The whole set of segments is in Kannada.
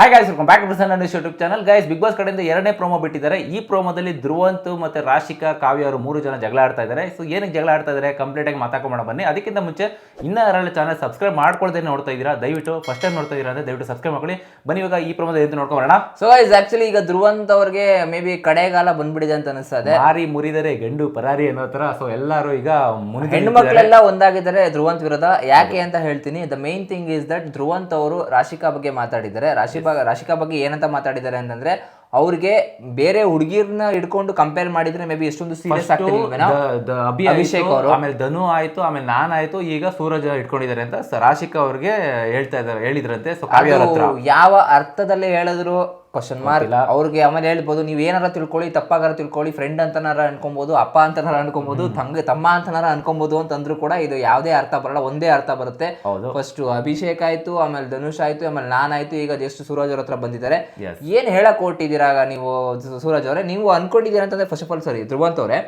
Hi guys welcome back to news YouTube channel guys Bigg Boss ಕಡೆಯಿಂದ ಎರಡನೇ ಪ್ರೋಮೋ ಬಿಟ್ಟಿದ್ದಾರೆ. ಈ ಪ್ರೋಮೋದಲ್ಲಿ ಧ್ರುವಂತ್ ಮತ್ತೆ ರಾಶಿಕಾ ಕಾವ್ಯ ಅವರು ಮೂರು ಜನ ಜಗಳ ಆಡ್ತಾ ಇದ್ದಾರೆ. ಸೊ ಏನಕ್ಕೆ ಜಗಳ ಆಡ್ತಾ ಇದ್ದಾರೆ? ಕಂಪ್ಲೀಟ್ ಆಗಿ ಮಾತಾಡ್ಕೊಂಡು ಬನ್ನಿ. ಅದಕ್ಕಿಂತ ಮುಂಚೆ ಇನ್ನೂ ಯಾರೆಲ್ಲ ಚಾನಲ್ ಸಬ್ಸ್ಕ್ರೈಬ್ ಮಾಡ್ಕೊಳ್ದೇ ನೋಡ್ತಾ ಇದ್ದೀರಾ? ದಯವಿಟ್ಟು ಫಸ್ಟ್ ಟೈಮ್ ನೋಡ್ತಾ ಇದ್ದೀರಾ ಅಂದರೆ ದಯವಿಟ್ಟು ಸಬ್ಸ್ಕ್ರೈಬ್ ಮಾಡ್ಕೊಳ್ಳಿ. ಬನ್ನಿ ಇವಾಗ ಈ ಪ್ರೋಮೋದ ಎಂತ ನೋಡ್ಕೊಂಡು ಬರೋಣ. ಸೊ ಗೈಸ್ ಆಕ್ಚುಲಿ ಈಗ ಧ್ರುವಂತ ಅವ್ರಿಗೆ ಮೇ ಬಿ ಕಡೆಗಾಲ ಬಂದ್ಬಿಡಿದೆ ಅಂತ ಅನಿಸ್ತದೆ. ಮಾರಿ ಮುರಿದರೆ ಗಂಡು ಪರಾರಿ ಅನ್ನೋ ಥರ. ಸೊ ಎಲ್ಲರೂ ಈಗ ಮುನಿ ಹೆಣ್ಣು ಮಕ್ಕಳೆಲ್ಲ ಒಂದಾಗಿದ್ದಾರೆ ಧ್ರುವಂತ್ ವಿರುದ್ಧ. ಯಾಕೆ ಅಂತ ಹೇಳ್ತೀನಿ. The main thing is that Dhruvanth ಅವರು ರಾಶಿಕಾ ಬಗ್ಗೆ ಮಾತಾಡಿದ್ದಾರೆ. ರಾಶಿ ಬ- ರಾಶಿಕಾ ಬಗ್ಗೆ ಏನಂತ ಮಾತಾಡಿದ್ದಾರೆ ಅಂತಂದ್ರೆ ಅವ್ರಿಗೆ ಬೇರೆ ಹುಡುಗಿರ್ನ ಹಿಡ್ಕೊಂಡು ಕಂಪೇರ್ ಮಾಡಿದ್ರೆ ಮೇ ಬಿ ಎಷ್ಟೊಂದು ಸೀರಿಯಸ್ ಅಭಿ ಅಭಿಷೇಕ್ ಅವರು. ಆಮೇಲೆ ಧನು ಆಯ್ತು ಆಮೇಲೆ ನಾನ್ ಆಯ್ತು ಈಗ ಸೂರಜ್ ಇಟ್ಕೊಂಡಿದ್ದಾರೆ ಅಂತ ರಾಶಿಕಾ ಅವ್ರಿಗೆ ಹೇಳ್ತಾ ಇದ್ದಾರೆ ಹೇಳಿದ್ರಂತೆ. ಯಾವ ಅರ್ಥದಲ್ಲಿ ಹೇಳಿದ್ರು ಕ್ವಶನ್ ಮಾರ್ಕ್ ಅವ್ರಿಗೆ ಆಮೇಲೆ ಹೇಳ್ಬೋದು ನೀವು ಏನಾರ ತಿಳ್ಕೊಳ್ಳಿ ತಪ್ಪಾಗಾರ ತಿಳ್ಕೊಳ್ಳಿ ಫ್ರೆಂಡ್ ಅಂತನಾರ ಅನ್ಕೊಬೋದು ಅಪ್ಪ ಅಂತನಾರ ಅನ್ಕೊಬೋದು ತಂಗ ತಮ್ಮ ಅಂತನಾರ ಅನ್ಕೊಬೋದು ಅಂತಂದ್ರು ಕೂಡ ಇದು ಯಾವುದೇ ಅರ್ಥ ಬರಲ್ಲ ಒಂದೇ ಅರ್ಥ ಬರುತ್ತೆ. ಫಸ್ಟ್ ಅಭಿಷೇಕ್ ಆಯ್ತು ಆಮೇಲೆ ಧನುಷ್ ಆಯ್ತು ಆಮೇಲೆ ನಾನಾಯ್ತು ಈಗ ಜಸ್ಟ್ ಸೂರಜ್ ಅವ್ರ ಹತ್ರ ಬಂದಿದ್ದಾರೆ. ಏನ್ ಹೇಳಕ್ ಹೊರಟಿದ್ದೀರಾ ನೀವು ಸೂರಜ್ ಅವರೇ? ನೀವು ಅನ್ಕೊಂಡಿದ್ದೀರಾ ಅಂತಂದ್ರೆ ಫಸ್ಟ್ ಆಫ್ ಆಲ್ ಸರಿ ಧ್ರುವಂತ್ ಅವರೇ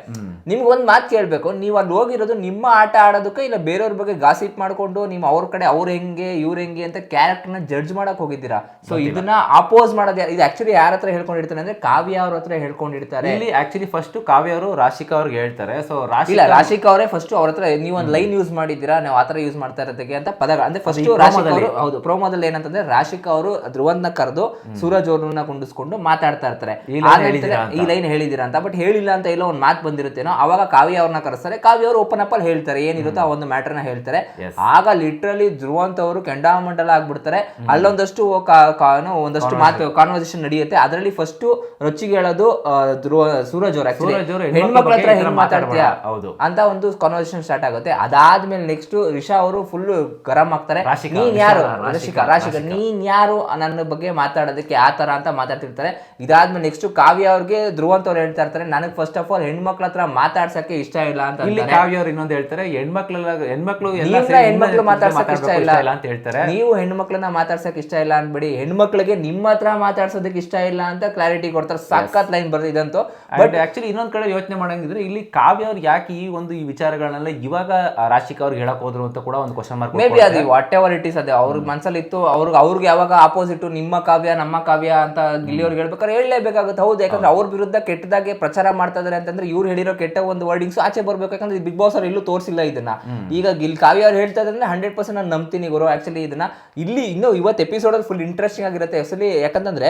ನಿಮ್ಗೆ ಒಂದ್ ಮಾತು ಕೇಳ್ಬೇಕು ನೀವು ಅಲ್ಲಿ ಹೋಗಿರೋದು ನಿಮ್ಮ ಆಟ ಆಡೋದಕ್ಕೆ ಇಲ್ಲ ಬೇರೆಯವ್ರ ಬಗ್ಗೆ ಗಾಸಿಪ್ ಮಾಡ್ಕೊಂಡು ನೀವು ಅವ್ರ ಕಡೆ ಅವ್ರ ಹೆಂಗೆ ಇವ್ರ ಹೆಂಗೆ ಅಂತ ಕ್ಯಾರೆಕ್ಟರ್ನ ಜಡ್ಜ್ ಮಾಡಕ್ ಹೋಗಿದ್ದೀರಾ? ಸೊ ಇದನ್ನ ಅಪೋಸ್ ಮಾಡೋದು? ಇದು ಆಕ್ಚುಲಿ ಯಾರ ಹತ್ರ ಹೇಳ್ಕೊಂಡಿರ್ತಾರೆ ಅಂದ್ರೆ ಕಾವ್ಯ ಅವ್ರ ಹತ್ರ ಹೇಳ್ಕೊಂಡಿರ್ತಾರೆ. ಇಲ್ಲಿ ಆಕ್ಚುಲಿ ಫಸ್ಟ್ ಕಾವ್ಯ ಅವರು ರಾಶಿಕಾ ಅವ್ರಿಗೆ ಹೇಳ್ತಾರೆ. ಸೊ ರಾಶಿ ಇಲ್ಲ ರಾಶಿಕಾ ಅವರೇ ಫಸ್ಟ್ ಅವ್ರ ಹತ್ರ ನೀವು ಒಂದು ಲೈನ್ ಯೂಸ್ ಮಾಡಿದ್ದೀರಾ ನಾವು ಆತರ ಯೂಸ್ ಮಾಡ್ತಾ ಇರೋದಕ್ಕೆ ಅಂತ ಪದ ಅಂದ್ರೆ ಫಸ್ಟ್ ರಾಶಿಕಾ ಅವರು ಹೌದು ಪ್ರೋಮೋದಲ್ಲಿ ಏನಂತಂದ್ರೆ ರಾಶಿಕಾ ಅವರು ಧ್ರುವನ್ನ ಕರೆದು ಸೂರಜ್ ಅವ್ರನ್ನ ಕುಂಡಿಸ್ಕೊಂಡು ಮಾತಾಡ್ತಾ ಇರ್ತಾರೆ. ಈ ಲೈನ್ ಹೇಳಿದಿರಾ ಅಂತ. ಬಟ್ ಹೇಳಿಲ್ಲ ಅಂತ ಎಲ್ಲ ಒಂದು ಮಾತು ಬಂದಿರುತ್ತೇನೋ ಅವಾಗ ಕಾವ್ಯ ಅವ್ರನ್ನ ಕರೆಸ್ತಾರೆ. ಕಾವ್ಯ ಅವರು ಓಪನ್ ಅಪ್ ಅಲ್ಲಿ ಹೇಳ್ತಾರೆ ಏನಿರುತ್ತೋ ಆ ಒಂದು ಮ್ಯಾಟರ್ನ ಹೇಳ್ತಾರೆ. ಆಗ ಲಿಟ್ರಲಿ ಧ್ರುವಂತ ಅವರು ಕೆಂಡಾಮಂಡಲ ಆಗ್ಬಿಡ್ತಾರೆ. ಅಲ್ಲೊಂದಷ್ಟು ಒಂದಷ್ಟು ಮಾತು ಕಾನ್ವರ್ಸೇಷನ್ ನಡೆಯುತ್ತೆ. ಅದರಲ್ಲಿ ಫಸ್ಟ್ ರೊಚ್ಚಿಗೆ ಹೇಳೋದು ಧ್ರುವ ಸೂರಜ್ ಅವರ ಹೆಣ್ಮಕ್ಳ ಹತ್ರ ಹೆಂಗ್ ಮಾತಾಡ್ತೀಯಾ? ಹೌದು. ಅಂತ ಒಂದು ಕಾನ್ವರ್ಸೇಷನ್ ಸ್ಟಾರ್ಟ್ ಆಗುತ್ತೆ. ಅದಾದ್ಮೇಲೆ ನೆಕ್ಸ್ಟ್ ರಿಷಾ ಅವರು ಫುಲ್ ಗರಂ ಆಗ್ತಾರೆ. ನೀನ್ ಯಾರು? ರಾಶಿಕಾ ರಾಶಿಕಾ ನೀನ್ ಯಾರು ನನ್ನ ಬಗ್ಗೆ ಮಾತಾಡೋದಕ್ಕೆ ಆ ತರ ಅಂತ ಮಾತಾಡ್ತಿರ್ತಾರೆ. ಇದಾದ್ಮೇಲೆ ನೆಕ್ಸ್ಟ್ ಕಾವ್ಯ ಅವ್ರಿಗೆ ಧ್ರುವಂತ ಅವ್ರು ಹೇಳ್ತಾ ಇರ್ತಾರೆ. ನನಗೆ ಫಸ್ಟ್ ಆಫ್ ಆಲ್ ಹೆಣ್ಮಕ್ಳ ಹತ್ರ ಮಾತಾಡ್ಸಕ್ಕೆ ಇಷ್ಟ ಇಲ್ಲ ಅಂತ ಇಲ್ಲಿ ಕಾವ್ಯ ಅವ್ರು ಇನ್ನೊಂದು ಹೇಳ್ತಾರೆ ಹೆಣ್ಮಕ್ಳೆಲ್ಲ ಹೆಣ್ಮಕ್ಳು ಎಲ್ಲ ಹೆಣ್ಮಕ್ಳು ಮಾತಾಡ್ಸಕ್ಕೆ ಮಾತಾಡ್ಸಕ್ ಇಷ್ಟ ಇಲ್ಲ ಅಂತ ಹೇಳ್ತಾರೆ. ನೀವು ಹೆಣ್ಮಕ್ಳನ್ನ ಮಾತಾಡ್ಸಕ್ ಇಷ್ಟ ಇಲ್ಲ ಅನ್ಬೇಡಿ ಹೆಣ್ಮಕ್ಳಿಗೆ ನಿಮ್ಮ ಹತ್ರ ಮಾತಾಡ್ಸೋದಕ್ಕೆ ಇಷ್ಟ ಇಲ್ಲ ಅಂತ ಕ್ಲಾರಿಟಿ ಕೊಡ್ತಾರೆ. ಸಖತ್ ಲೈನ್ ಬರ್ತಿದಂತು ಇದಂತೂ ಬಟ್ ಆಕ್ಚುಲಿ ಇನ್ನೊಂದ್ ಕಡೆ ಯೋಚನೆ ಮಾಡಂಗಿದ್ರೆ ಇಲ್ಲಿ ಕಾವ್ಯ ಅವ್ರು ಯಾಕೆ ಈ ಒಂದು ಈ ವಿಚಾರಗಳನ್ನೆಲ್ಲ ಇವಾಗ ರಾಶಿಕ್ ರಾಶಿಕಾ ಅವ್ರಿಗೆ ಹೇಳಕ್ ಹೋದ್ರು ಅಂತ ಕೂಡ ಒಂದು ಕ್ವಶನ್ ಮಾರ್ಕ್ ಮೇ ಬಿ ಅದು ವಾಟ್ ಎವರ್ ಇಟ್ ಇಸ್ ಅದೇ. ಅವ್ರ ಮನ್ಸಲ್ಲಿ ಇತ್ತು ಅವ್ರಿಗೆ ಅವ್ರಿಗೆ ಯಾವಾಗ ಆಪೋಸಿಟ್ ನಿಮ್ಮ ಕಾವ್ಯ ನಮ್ಮ ಕಾವ್ಯ ಅಂತ ಗಿಲ್ಲಿಯವ್ರಿಗೆ ಹೇಳ್ಬೇಕಾದ್ರೆ ಹೇಳಲೇಬೇಕಾಗುತ್ತೆ. ಹೌದು ಯಾಕಂದ್ರೆ ಅವ್ರ ವಿರುದ್ಧ ಕೆಟ್ಟದಾಗೆ ಪ್ರಚಾರ ಮಾಡ್ತಾ ಇದಾರೆ ಅಂತಂದ್ರೆ ಇವ್ರು ಹೇಳಿರೋ ಕೆಟ್ಟ ಒಂದು ವರ್ಡಿಂಗ್ಸ್ ಆಚೆ ಬರ್ಬೇಕು. ಯಾಕಂದ್ರೆ ಬಿಗ್ ಬಾಸ್ ಅವ್ರು ಎಲ್ಲೂ ತೋರಿಸಿಲ್ಲ ಇದನ್ನ. ಈಗ ಗಿಲ್ ಕಾವ್ಯ ಅವ್ರು ಹೇಳ್ತಾ ಇದ್ರೆ ಹಂಡ್ರೆಡ್ ಪರ್ಸೆಂಟ್ ನಾನು ನಂಬ್ತೀನಿ ಗುರು. ಆಕ್ಚುಲಿ ಇದನ್ನ ಇಲ್ಲಿ ಇನ್ನೂ ಇವತ್ತು ಎಪಿಸೋಡ್ ಅಲ್ಲಿ ಫುಲ್ ಇಂಟ್ರೆಸ್ಟಿಂಗ್ ಆಗಿರುತ್ತೆ. ಆಕ್ಚುಲಿ ಯಾಕಂತಂದ್ರೆ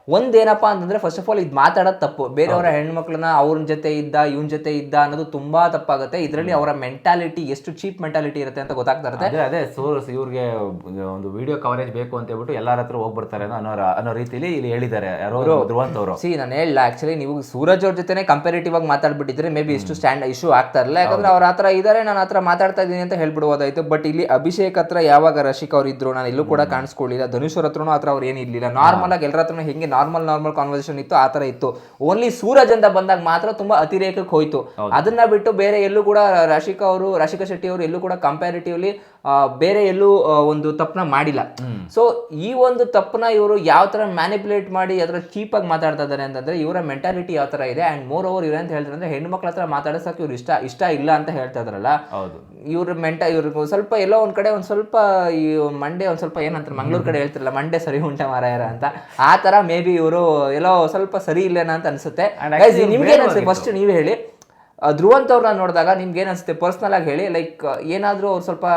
ಒಂದೇನಪ್ಪ ಅಂತಂದ್ರೆ ಫಸ್ಟ್ ಆಫ್ ಆಲ್ ಇದು ಮಾತಾಡೋದು ತಪ್ಪು. ಬೇರೆಯವರ ಹೆಣ್ಮಕ್ಳನ್ನ ಅವ್ರ ಜೊತೆ ಇದ್ದ ಇವನ್ ಜೊತೆ ಇದ್ದ ಅನ್ನೋದು ತುಂಬಾ ತಪ್ಪಾಗುತ್ತೆ. ಇದರಲ್ಲಿ ಅವರ ಮೆಂಟಾಲಿಟಿ ಎಷ್ಟು ಚೀಪ್ ಮೆಂಟಾಲಿಟಿ ಇರುತ್ತೆ ಅಂತ ಗೊತ್ತಾಗ್ತಾ ಇರುತ್ತೆ. ಅದೇ ಸೋರ್ಸ್ ಇವ್ರಿಗೆ ಒಂದು ವಿಡಿಯೋ ಕವರೇಜ್ ಬೇಕು ಅಂತ ಹೇಳ್ಬಿಟ್ಟು ಎಲ್ಲಾರ ಹತ್ರ ಹೋಗ್ಬಿಡ್ತಾರೆ ಅನ್ನೋ ಅನ್ನೋ ರೀತಿಲಿ ಇಲ್ಲಿ ಹೇಳಿದ್ದಾರೆ. ಯಾರೋ ಧ್ರುವಂತ್ ಅವರು. ಸಿ ನಾನು ಹೇಳಿಲ್ಲ ಆಕ್ಚುಲಿ ನೀವು ಸೂರಜ್ ಅವ್ರ ಜೊತೆ ಕಂಪೇರಿಟಿವ್ ಆಗಿ ಮಾತಾಡ್ಬಿಟ್ಟಿದ್ರೆ ಮೇ ಬಿ ಇಷ್ಟು ಸ್ಟ್ಯಾಂಡ್ ಇಶ್ಯೂ ಆಗ್ತಾ ಇರಲ್ಲ. ಯಾಕಂದ್ರೆ ಅವ್ರ ಹತ್ರ ಇದಾರೆ ನಾನು ಹತ್ರ ಮಾತಾಡ್ತಾ ಇದ್ದೀನಿ ಅಂತ ಹೇಳ್ಬಿಡ್ಬೋದಾಯ್ತು. ಬಟ್ ಇಲ್ಲಿ ಅಭಿಷೇಕ್ ಹತ್ರ ಯಾವಾಗ ರಶಿಕ್ ಅವ್ರು ಇದ್ರು ನಾನು ಇಲ್ಲೂ ಕೂಡ ಕಾಣಿಸ್ಕೊಳ್ಳಿಲ್ಲ. ಧನುಷ್ ಅವ್ರ ಹತ್ರನೂ ಹತ್ರ ಅವ್ರು ಏನಿರ್ಲಿಲ್ಲ ನಾರ್ಮಲ್ ಆಗಿ ಎಲ್ಲರ ಹತ್ರನೂ ಹೆಂಗೆ ನಾರ್ಮಲ್ ನಾರ್ಮಲ್ ಕಾನ್ವರ್ಸೇಷನ್ ಇತ್ತು ಆ ತರ ಇತ್ತು. ಓನ್ಲಿ ಸೂರಜ್ ಅಂತ ಬಂದಾಗ ಮಾತ್ರ ತುಂಬಾ ಅತಿರೇಕಕ್ಕೆ ಹೋಯ್ತು. ಅದನ್ನ ಬಿಟ್ಟು ಬೇರೆ ಎಲ್ಲೂ ಕೂಡ ರಶಿಕಾ ಅವರು ರಾಶಿಕಾ ಶೆಟ್ಟಿ ಅವರು ಎಲ್ಲೂ ಕೂಡ ಕಂಪ್ಯಾರಿಟಿವ್ಲಿ ಬೇರೆ ಎಲ್ಲೂ ಒಂದು ತಪ್ಪನ್ನ ಮಾಡಿಲ್ಲ. ಸೊ ಈ ಒಂದು ತಪ್ಪನ್ನ ಇವರು ಯಾವ ತರ ಮ್ಯಾನಿಪುಲೇಟ್ ಮಾಡಿ ಅದರ ಚೀಪ್ ಆಗಿ ಮಾತಾಡ್ತಾ ಇದ್ದಾರೆ ಅಂತಂದ್ರೆ ಇವರ ಮೆಂಟಾಲಿಟಿ ಯಾವ ತರ ಇದೆ ಅಂಡ್ ಮೋರ್ ಓವರ್ ಇವ್ರಂತ ಅಂತ ಹೇಳ್ತಾರೆ ಅಂದ್ರೆ ಹೆಣ್ಮಕ್ಳ ಹತ್ರ ಮಾತಾಡ್ಸಕ್ಕೆ ಇವ್ರು ಇಷ್ಟ ಇಷ್ಟ ಇಲ್ಲ ಅಂತ ಹೇಳ್ತಾ ಇದ್ರಲ್ಲ. ಇವ್ರ ಮೆಂಟ ಇವ್ರ ಸ್ವಲ್ಪ ಎಲ್ಲೋ ಒಂದ್ ಕಡೆ ಒಂದ್ ಸ್ವಲ್ಪ ಈ ಮಂಡೆ ಒಂದ್ ಸ್ವಲ್ಪ ಏನಂತಾರೆ ಮಂಗ್ಳೂರ್ ಕಡೆ ಹೇಳ್ತಿರಲ್ಲ ಮಂಡೆ ಸರಿ ಉಂಟೆ ಮಾರಾಯರ ಅಂತ. ಆ ತರ ಮೇ ಬಿ ಇವರು ಎಲ್ಲೋ ಸ್ವಲ್ಪ ಸರಿ ಇಲ್ಲೇನ ಅಂತ ಅನ್ಸುತ್ತೆ. ನಿಮ್ಗೆ ಫಸ್ಟ್ ನೀವೇ ಹೇಳಿ. ಆ, ಧ್ರುವಂತ್ ಅವ್ರನ್ನ ನೋಡಿದಾಗ ನಿಮ್ಗೆ ಏನು ಅನಿಸುತ್ತೆ? ಪರ್ಸನಲ್ ಆಗಿ ಹೇಳಿ ಲೈಕ್ ಏನಾದರೂ ಅವ್ರು ಸ್ವಲ್ಪ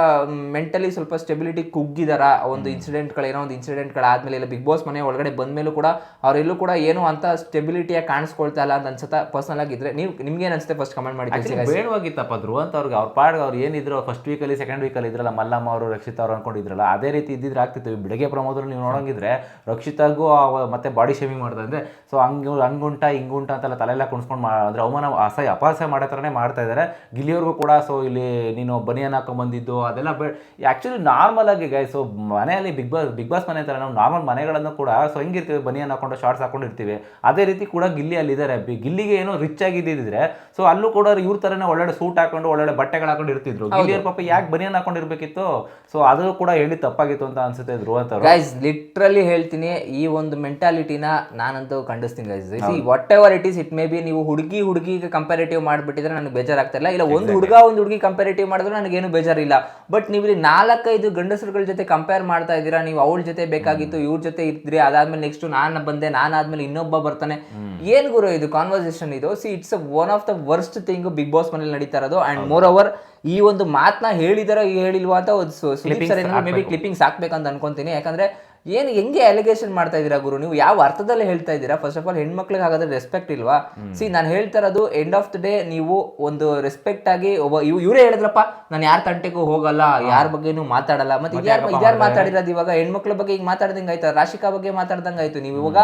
ಮೆಂಟಲಿ ಸ್ವಲ್ಪ ಸ್ಟೆಬಿಲಿಟಿ ಕುಗ್ಗಿದಾರ? ಒಂದು ಇನ್ಸಿಡೆಂಟ್ಗಳು ಏನೋ ಒಂದು ಇನ್ಸಿಡೆಂಟ್ಗಳು ಆದ್ಮೇಲೆ ಇಲ್ಲ ಬಿಗ್ ಬಾಸ್ ಮನೆ ಒಳಗಡೆ ಬಂದಮೇಲೂ ಕೂಡ ಅವರೆಲ್ಲೂ ಕೂಡ ಏನು ಅಂತ ಸ್ಟೆಬಿಲಿಟಿಯಾಗಿ ಕಾಣಿಸ್ಕೊಳ್ತಾ ಇಲ್ಲ ಅಂತ ಅನ್ಸುತ್ತಾ? ಪರ್ಸನಲ್ ಆಗಿದ್ರೆ ನೀವು ನಿಮ್ಗೆ ಏನು ಅನ್ಸುತ್ತೆ ಫಸ್ಟ್ ಕಮೆಂಟ್ ಮಾಡಿ ಬೇಡವಾಗಿತ್ತಪ್ಪ ಧ್ರುವಂತ ಅವ್ರಿಗೆ. ಅವ್ರ ಪಾಡ್ಗೆ ಅವ್ರು ಏನಿದ್ರು ಫಸ್ಟ್ ವೀಕಲ್ಲಿ ಸೆಕೆಂಡ್ ವೀಕಲ್ಲಿ ಇದ್ರಲ್ಲ ಮಲ್ಲಮ್ಮ ಅವರು ರಕ್ಷಿತಾ ಅವ್ರು ಅನ್ಕೊಂಡಿದ್ರಲ್ಲ ಅದೇ ರೀತಿ ಇದ್ದಿದ್ರೆ ಆಗ್ತಿತ್ತು. ಬಿಡಗೆ ಬೆಳಗ್ಗೆ ಪ್ರಮೋದ್ರು ನೀವು ನೋಡೋಂಗಿದ್ರೆ ರಕ್ಷಿತಾಗೂ ಮತ್ತೆ ಬಾಡಿ ಶೇವಿಂಗ್ ಮಾಡ್ತಾ ಅಂದ್ರೆ ಸೊ ಹಂಗೆ ಹಂಗುಂಟ ಹಿಂಗುಂಟ ಅಂತೆಲ್ಲ ತಲೆಲ್ಲ ಕುಣಿಸ್ಕೊಂಡು ಅಂದ್ರೆ ಅವಮಾನ ಅಸಹ್ಯ ಅಪಹಾಸ್ಯ ಮಾಡೋ ಥರನೇ ಮಾಡ್ತಾ ಇದ್ದಾರೆ. ಗಿಲಿಯವ್ರಿಗೂ ಕೂಡ ಸೊ ಇಲ್ಲಿ ನೀನು ಬನಿಯನ್ ಹಾಕೊಂಡ್ ಬಂದಿದ್ದು ಅದೆಲ್ಲ ಬೇ ಆ್ಯಕ್ಚುಲಿ ನಾರ್ಮಲ್ ಆಗಿ ಗೈ ಸೊ ಮನೆಯಲ್ಲಿ ಬಿಗ್ ಬಾಸ್ ಬಿಗ್ ಬಾಸ್ ಮನೆ ಅಂತಾರೆ ನಾವು ನಾರ್ಮಲ್ ಮನೆಗಳನ್ನು ಕೂಡ ಸೊ ಹೆಂಗಿರ್ತೀವಿ ಬನಿಯನ್ ಹಾಕೊಂಡು ಶಾರ್ಟ್ಸ್ ಹಾಕೊಂಡು ಇರ್ತೀವಿ ಅದೇ ರೀತಿ ಕೂಡ ಗಿಲ್ಲಿ ಅಲ್ಲಿದ್ದಾರೆ ಬಿ- ಗಿಲ್ಲಿಗೆ ಏನೋ ರಿಚ್ ಆಗಿದ್ದಿದ್ರೆ ಸೊ ಅಲ್ಲೂ ಕೂಡ ಇವ್ರ ಥರನೇ ಒಳ್ಳೊಳ್ಳೆ ಸೂಟ್ ಹಾಕೊಂಡು ಒಳ್ಳೊಳ್ಳೆ ಬಟ್ಟೆಗಳು ಹಾಕೊಂಡು ಇರ್ತಿದ್ರು. ಗಿಲ್ಲಿಯವ್ರ ಪಾಪ ಯಾಕೆ ಬನಿಯನ್ ಹಾಕೊಂಡು ಇರ್ಬೇಕಿತ್ತು ಸೊ ಅದು ಕೂಡ ಹೇಳಿ ತಪ್ಪಾಗಿತ್ತು ಅಂತ ಅನ್ಸುತ್ತೆ ಧ್ರುವ ಅಂತ ಗೈಸ್ ಲಿಟ್ರಲಿ ಹೇಳ್ತೀನಿ ಈ ಒಂದು ಮೆಂಟಾಲಿಟಿನ ನಾನಂತೂ ಖಂಡಿಸ್ತೀನಿ guys whatever it is it maybe ನೀವು ಹುಡುಗಿ ಹುಡುಗಿಗೆ ಕಂಪ್ಯಾರಿಟಿವ್ ಮಾಡಿ ಮಾಡ್ಬಿಟ್ಟಿದ್ರೆ ನನಗೆ ಬೇಜಾರಾಗ್ತಾ ಇಲ್ಲ. ಇಲ್ಲ ಒಂದು ಹುಡುಗ ಒಂದು ಹುಡುಗಿ ಕಂಪೇರಿಟಿವ್ ಮಾಡಿದ್ರೆ ನನಗೇನು ಬೇಜಾರಿಲ್ಲ. ಬಟ್ ನೀವು ಇಲ್ಲಿ ನಾಲ್ಕೈದು ಗಂಡಸರುಗಳ ಜೊತೆ ಕಂಪೇರ್ ಮಾಡ್ತಾ ಇದ್ದೀರಾ ನೀವು ಅವಳ ಜೊತೆ ಬೇಕಾಗಿತ್ತು ಇವ್ರ ಜೊತೆ ಇದ್ರಿ ಅದಾದ್ಮೇಲೆ ನೆಕ್ಸ್ಟ್ ನಾನು ಬಂದೆ ನಾನು ಆದ್ಮೇಲೆ ಇನ್ನೊಬ್ಬ ಬರ್ತಾನೆ. ಏನ್ ಗುರು ಇದು ಕಾನ್ವರ್ಸೇಷನ್ ಇದು? See it's one of the worst thing Bigg Boss ಮನೇಲಿ ನಡೀತಾ ಇರೋದು. ಅಂಡ್ ಮೋರ್ ಓವರ್ ಈ ಒಂದು ಮಾತನ್ನ ಹೇಳಿದಾರ ಹೇಳಿಲ್ವಾ ಅಂತ ಒಂದು ಮೇ ಬಿ ಕ್ಲಿಪ್ಪಿಂಗ್ಸ್ ಹಾಕ್ಬೇಕಂತ ಅನ್ಕೊಂತೀನಿ. ಯಾಕಂದ್ರೆ ಏನು ಹೆಂಗೆ ಅಲಿಗೇಷನ್ ಮಾಡ್ತಾ ಇದ್ದೀರಾ ಗುರು? ನೀವು ಯಾವ ಅರ್ಥದಲ್ಲಿ ಹೇಳ್ತಾ ಇದ್ದೀರಾ? ಫಸ್ಟ್ ಆಫ್ ಆಲ್ ಹೆಣ್ಮಕ್ಳಿಗೆ ಹಾಗಾದ್ರೆ ರೆಸ್ಪೆಕ್ಟ್ ಇಲ್ವಾ? ಸಿ ನಾನು ಹೇಳ್ತಾ ಇರೋದು ಎಂಡ್ ಆಫ್ ದ ಡೇ ನೀವು ಒಂದು ರೆಸ್ಪೆಕ್ಟ್ ಆಗಿ ಒಬ್ಬ ಇವ್ ಇವರೇ ಹೇಳಿದ್ರಪ್ಪ ನಾನು ಯಾರ ತಂಟೆಗೂ ಹೋಗಲ್ಲ ಯಾರ ಬಗ್ಗೆನೂ ಮಾತಾಡಲ್ಲ. ಮತ್ತೆ ಇದ್ಯಾರು ಇದ್ಯಾರು ಮಾತಾಡಿರೋದು ಇವಾಗ? ಹೆಣ್ಮಕ್ಳ ಬಗ್ಗೆ ಈಗ ಮಾತಾಡ್ದಂಗೆ ಆಯ್ತು? ರಾಶಿಕಾ ಬಗ್ಗೆ ಮಾತಾಡ್ದಂಗೆ ಆಯ್ತು. ನೀವು ಇವಾಗ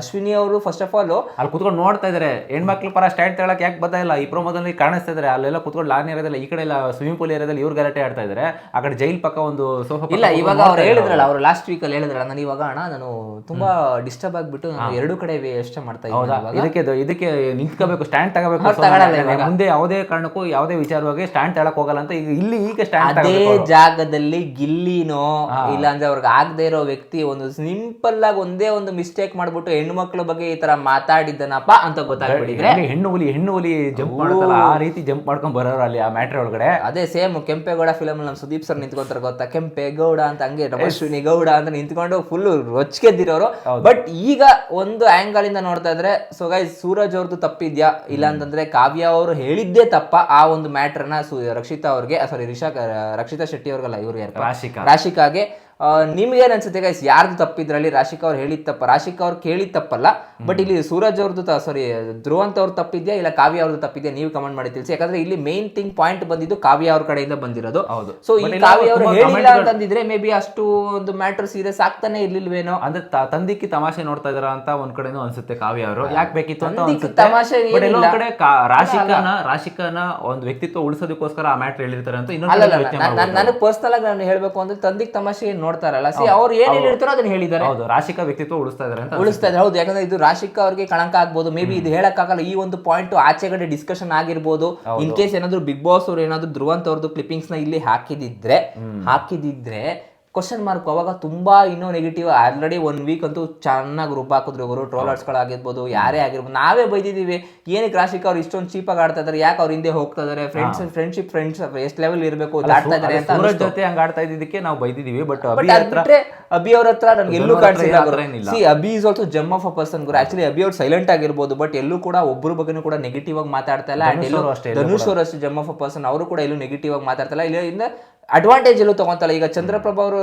ಅಶ್ವಿನಿ ಅವರು ಫಸ್ಟ್ ಆಫ್ ಆಲ್ ಅಲ್ಲಿ ಕುತ್ಕೊಂಡು ನೋಡ್ತಾ ಇದಾರೆ. ಹೆಣ್ಮಕ್ಳ ಪರ ಸ್ಟ್ಯಾಂಡ್ ತಗೊಳಕ್ ಯಾಕೆ ಬರ್ತಾ ಇಲ್ಲ? ಈ ಪ್ರೊಮೋದಲ್ಲಿ ಕಾಣಿಸ್ತಾ ಇದಾರೆ. ಅಲ್ಲೆಲ್ಲ ಕುತ್ಕೊಂಡು ಲಾನ್ ಇರೋದಿಲ್ಲ ಈ ಕಡೆ ಎಲ್ಲ ಸ್ವಿಮ್ಮಿಂಗ್ ಪೂಲ್ ಏರಿಯಾದಲ್ಲಿ ಇವ್ರು ಗಲಾಟೆ ಆಡ್ತಾ ಇದಾರೆ. ಆ ಕಡೆ ಜೈಲ್ ಪಕ್ಕ ಒಂದು ಸೋಫಾ ಇಲ್ಲ ಇವಾಗ ಅವ್ರು ಹೇಳಿದ್ರಲ್ಲ ಅವ್ರು ಲಾಸ್ಟ್ ವೀಕ್ ಅಲ್ಲಿ ಹೇಳಿದ್ರಲ್ಲ ನಾನು ಇವಾಗ ಅಣ್ಣ ನಾನು ತುಂಬಾ ಡಿಸ್ಟರ್ಬ್ ಆಗ್ಬಿಟ್ಟು ನಾನು ಎರಡು ಕಡೆ ವೇಸ್ಟ್ ಮಾಡ್ತಾ ಇದ್ದೀನಿ ಹೌದಾ? ಇದಕ್ಕೆ ಇದು- ಇದಕ್ಕೆ ನಿಂತ್ಕೋಬೇಕು ಸ್ಟ್ಯಾಂಡ್ ತಗೋಬೇಕು ಅವ್ರು ತಗೊಳಲ್ಲ ಇವಾಗ. ಮುಂದೆ ಯಾವುದೇ ಕಾರಣಕ್ಕೂ ಯಾವುದೇ ವಿಚಾರವಾಗಿ ಸ್ಟ್ಯಾಂಡ್ ತಗೊಳಕ್ ಹೋಗಲ್ಲ ಅಂತ ಈಗ ಇಲ್ಲಿ ಈಗ ಸ್ಟ್ಯಾಂಡ್ ಅದೇ ಜಾಗದಲ್ಲಿ ಗಿಲ್ಲಿನೋ ಇಲ್ಲ ಅಂದ್ರೆ ಅವ್ರಿಗೆ ಆಗದೆ ಇರೋ ವ್ಯಕ್ತಿ ಒಂದು ಸಿಂಪಲ್ ಆಗಿ ಒಂದೇ ಒಂದು ಮಿಸ್ಟೇಕ್ ಮಾಡ್ಬಿಟ್ಟು ಹೆಣ್ಮಕ್ಳ ಬಗ್ಗೆ ಈ ತರ ಮಾತಾಡಿದ್ದನಪ್ಪ ಅಂತ ಗೊತ್ತಾಗ್ಬಿಟ್ಟಿದ್ರೆ. ಹೆಣ್ಣು ಹುಲಿ ಹೆಣ್ಣು ಹುಲಿ ಜಂಪ್ ಮಾಡುತ್ತಲ್ಲ ಆ ರೀತಿ ಜಂಪ್ ಮಾಡ್ಕೊಂಡ್ ಬರೋರು ಅಲ್ಲಿ ಆ ಮ್ಯಾಟ್ರ್ ಒಳಗಡೆ. ಅದೇ ಸೇಮ್ ಕೆಂಪೇಗೌಡ ಫಿಲಮ್ ನಮ್ಮ ಸುದೀಪ್ ಸರ್ ನಿಂತ್ಕೊಂತಾರೆ ಗೊತ್ತಾ? ಕೆಂಪೇಗೌಡ ಅಂತ ಹಂಗೆ ಶ್ರೀನಿ ಗೌಡ ಅಂತ ನಿಂತ್ಕೊಂಡು ಫುಲ್ ರೊಚ್ಗೆದ್ದಿರೋರು. ಬಟ್ ಈಗ ಒಂದು ಆಂಗಲ್ ಇಂದ ನೋಡ್ತಾ ಇದ್ರೆ ಸೊ ಗೈಸ್ ಸೂರಜ್ ಅವ್ರದ್ದು ತಪ್ಪಿದ್ಯಾ? ಇಲ್ಲ ಅಂತಂದ್ರೆ ಕಾವ್ಯ ಅವರು ಹೇಳಿದ್ದೇ ತಪ್ಪ. ಆ ಒಂದು ಮ್ಯಾಟ್ರನ್ನ ರಕ್ಷಿತಾ ಅವ್ರಿಗೆ ಸಾರಿ ರಿಷಾ ರಕ್ಷಿತಾ ಶೆಟ್ಟಿ ಅವ್ರಿಗಲ್ಲ ಇವ್ರಿಗೆ ರಾಶಿಕಾಗೆ ನಿಮ್ಗೇನ್ ಅನ್ಸುತ್ತೆ ಗೈಸ್ ಯಾರ್ದು ತಪ್ಪಿದ್ರಲ್ಲಿ ರಾಶಿಕಾ ಅವ್ರು ಹೇಳಿದ ತಪ್ಪ. ರಾಶಿಕಾ ಅವ್ರು ಕೇಳಿದ ತಪ್ಪಲ್ಲ ಬಟ್ ಇಲ್ಲಿ ಸೂರಜ್ ಅವ್ರದ್ದು ಸಾರಿ ಧ್ರುವಂತ್ ಅವ್ರ ತಪ್ಪಿದ್ಯಾ? ಇಲ್ಲ ಕಾವ್ಯ ಅವ್ರದ್ದು ತಪ್ಪಿದ್ಯಾ? ನೀವು ಕಮೆಂಟ್ ಮಾಡಿ ತಿಳಿಸಿ. ಯಾಕಂದ್ರೆ ಇಲ್ಲಿ ಮೇನ್ ಥಿಂಗ್ ಪಾಯಿಂಟ್ ಬಂದಿದ್ದು ಕಾವ್ಯ ಅವ್ರ ಕಡೆಯಿಂದ ಬಂದಿರೋದು. ಹೌದು. ಸೊ ಈ ಕಾವ್ಯ ಅವರು ಹೇಳಿಲ್ಲ ಅಂತಂದಿದ್ರೆ ಮೇ ಬಿ ಅಷ್ಟು ಒಂದು ಮ್ಯಾಟರ್ ಸೀರಿಯಸ್ ಆಗ್ತಾನೆ ಇರ್ಲಿಲ್ವೇನೋ? ಅಂದ್ರೆ ತಂದಿಕ್ಕಿ ತಮಾಷೆ ನೋಡ್ತಾ ಇದಾರ ಅಂತ ಒಂದ್ ಕಡೆನೂ ಅನ್ಸುತ್ತೆ ಕಾವ್ಯ ಅವರು. ಯಾಕೆ ಬೇಕಿತ್ತು ಅಂತ ತಮಾಷೆ ಕಡೆ ರಾಶಿಕನ ರಾಶಿಕನ ಒಂದು ವ್ಯಕ್ತಿತ್ವ ಉಳಿಸೋದಕ್ಕೋಸ್ಕರ ಆ ಮ್ಯಾಟರ್ ಹೇಳಿರ್ತಾರೆ ಅಂತ ಇನ್ನೊಂದು ನನಗೆ ಪರ್ಸನಲ್ ಆಗಿ ನಾನು ಹೇಳ್ಬೇಕು ಅಂದ್ರೆ ತಂದಿಕ್ ತಮಾಷೆ ನೋಡ್ತಾರಲ್ಲ? ಸಿ ಅವ್ರು ಏನ್ ಹೇಳಿರ್ತಾರೋ ಅದನ್ನ ಹೇಳಿದ್ದಾರೆ. ಹೌದು ರಾಶಿಕ ವ್ಯಕ್ತಿತ್ವ ಉಳಿಸ್ತಾ ಇದಾರೆ ಅಂತ ಉಳಿಸ್ತಾ ಇದ್ದಾರೆ ಹೌದು ಯಾಕಂದ್ರೆ ಇದು ರಾಶಿಕ ಅವ್ರಿಗೆ ಕಳಂಕ ಆಗ್ಬೋದು. ಮೇ ಬಿ ಇದು ಹೇಳಕ್ಕಾಗಲ್ಲ. ಈ ಒಂದು ಪಾಯಿಂಟ್ ಆಚೆಗಡೆ ಡಿಸ್ಕಷನ್ ಆಗಿರ್ಬೋದು. ಇನ್ ಕೇಸ್ ಏನಾದ್ರು ಬಿಗ್ ಬಾಸ್ ಅವ್ರು ಏನಾದ್ರು ಧ್ರುವಂತ ಅವ್ರದ್ದು ಕ್ಲಿಪ್ಪಿಂಗ್ಸ್ನ ಇಲ್ಲಿ ಹಾಕಿದಿದ್ರೆ ಹಾಕಿದಿದ್ರೆ ಕ್ವಶನ್ ಮಾರ್ಕ್ ಅವಾಗ ತುಂಬಾ ಇನ್ನೂ ನೆಗೆಟಿವ್ ಆಲ್ರೆಡಿ ಒನ್ ವೀಕ್ ಅಂತೂ ಚೆನ್ನಾಗಿ ರೂಪ ಹಾಕಿದ್ರು ಇವರು. ಟ್ರೋಲರ್ಸ್ಗಳಾಗಿರ್ಬೋದು ಯಾರೇ ಆಗಿರ್ಬೋದು. ನಾವೇ ಬೈದಿದ್ದೀವಿ. ಏನಕ್ಕೆ ರಾಶಿಕ್ ಅವ್ರು ಇಷ್ಟೊಂದು ಚೀಪಾಗಿ ಆಡ್ತಾ ಇದಾರೆ ಯಾಕೆ ಅವ್ರ ಹಿಂದೆ ಹೋಗ್ತಾ ಇದಾರೆ ಫ್ರೆಂಡ್ಸ್ ಫ್ರೆಂಡ್ಶಿಪ್ ಫ್ರೆಂಡ್ಸ್ ಎಷ್ಟು ಲೆವೆಲ್ ಇರಬೇಕು? ದಾಟ್ತಾ ಇದಾರೆ ಅಂತ ಅವ್ರ ಜೊತೆ ಹಂಗ ಆಡ್ತಾ ಇದ್ದಿದ್ದಕ್ಕೆ ನಾವು ಬೈದಿದೀವಿ ಬಟ್ ಅಬಿ ಅಭಿ ಅವ್ರ ಹತ್ರ ನನ್ಗೆ ಎಲ್ಲೂ ಕಾಣಿಸಿಲ್ಲ. See Abhi is also gem of a person Guru. Actually Abhi ಅವ್ರು ಸೈಲೆಂಟ್ ಆಗಿರ್ಬೋದು ಬಟ್ ಎಲ್ಲೂ ಕೂಡ ಒಬ್ಬರು ಬಗ್ಗೆನೂ ಕೂಡ ನೆಗೆಟಿವ್ ಆಗಿ ಮಾತಾಡ್ತಾ ಇಲ್ಲ. ಧನುಷ್ ಅವರು ಅಷ್ಟೇ ಜಮ್ ಆಫ್ ಅ ಪರ್ಸನ್ ಅವರು ಕೂಡ ಎಲ್ಲೂ ನೆಗೆಟಿವ್ ಆಗಿ ಮಾತಾಡ್ತಾ ಇಲ್ಲ. ಅಡ್ವಾಂಟೇಜ್ ಎಲ್ಲೂ ತಗೊಂತಲ್ಲ. ಈಗ ಚಂದ್ರಪ್ರಭಾ ಅವರು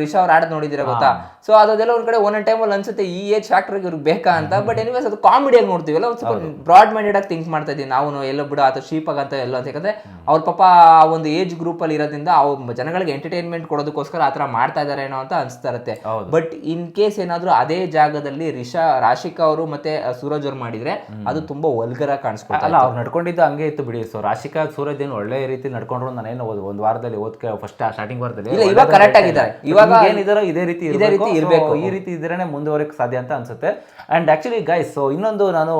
ರಿಷಾ ಅವ್ರು ಆಡೋದು ನೋಡಿದಿರ ಗೊತ್ತಾ? ಸೊ ಅದೆಲ್ಲ ಒಂದ್ ಕಡೆ ಒಂದೊಂದ್ ಟೈಮ್ ಅಲ್ಲಿ ಅನ್ಸುತ್ತೆ ಈ ಏಜ್ ಫ್ಯಾಕ್ಟರ್ ಇವ್ರಿಗೆ ಬೇಕಾ ಅಂತ. ಬಟ್ ಎನಿವೇಸ್ ಅದು ಕಾಮಿಡಿಯಾಗಿ ನೋಡ್ತೀವಲ್ಲ ಒಂದು ಸ್ವಲ್ಪ ಬ್ರಾಡ್ ಮೈಂಡೆಡ್ ಆಗಿ ಥಿಂಕ್ ಮಾಡ್ತಾ ಇದೀವಿ ನಾವು ಎಲ್ಲೋ ಬಿಡು ಅಥವಾ ಶೀಪ್ ಆಗಂತ ಎಲ್ಲ ಅಂತ. ಯಾಕಂದ್ರೆ ಅವ್ರ ಪಾಪ ಆ ಒಂದು ಏಜ್ ಗ್ರೂಪ್ ಅಲ್ಲಿ ಇರೋದ್ರಿಂದ ಅವ್ರ ಜನಗಳಿಗೆ ಎಂಟರ್ಟೈನ್ಮೆಂಟ್ ಕೊಡೋದಕ್ಕೋಸ್ಕರ ಆತರ ಮಾಡ್ತಾ ಇದಾರೆ ಏನೋ ಅಂತ ಅನ್ಸ್ತಾ ಇರುತ್ತೆ. ಬಟ್ ಇನ್ ಕೇಸ್ ಏನಾದ್ರು ಅದೇ ಜಾಗದಲ್ಲಿ ರಿಷಾ ರಾಶಿಕಾ ಅವರು ಮತ್ತೆ ಸೂರಜ್ ಅವ್ರು ಮಾಡಿದ್ರೆ ಅದು ತುಂಬಾ ಒಲ್ಗರ ಕಾಣಿಸ್ಕೊಳ್ತಾ ಅಲ್ಲ ಅವ್ರು ನಡ್ಕೊಂಡಿದ್ದು ಹಂಗೆ ಇತ್ತು ಬಿಡಿ. ಸೊ ರಾಶಿಕಾ ಸೂರಜ್ ಏನು ಒಳ್ಳೆ ರೀತಿ ನಡ್ಕೊಂಡ್ರು ನಾನೇನು ಒಂದು ವಾರದಲ್ಲಿ ಓದ್ಕೆ ಫಸ್ಟ್ ಸ್ಟಾರ್ಟಿಂಗ್ ಬರ್ತದೆ. ಇಲ್ಲ, ಇವಾಗ ಕರೆಕ್ಟ್ ಆಗಿದ್ದಾರೆ. ಇವಾಗ ಏನಿದಾರೋ ಇದೇ ರೀತಿ ಇದೇ ರೀತಿ ಇರ್ಬೇಕು. ಈ ರೀತಿ ಇದ್ರೇನೆ ಮುಂದುವರಿಕ್ ಸಾಧ್ಯ ಅಂತ ಅನ್ಸುತ್ತೆ. ಅಂಡ್ ಆಕ್ಚುಲಿ ಗೈಸ್ ಸೊ ಇನ್ನೊಂದು ನಾನು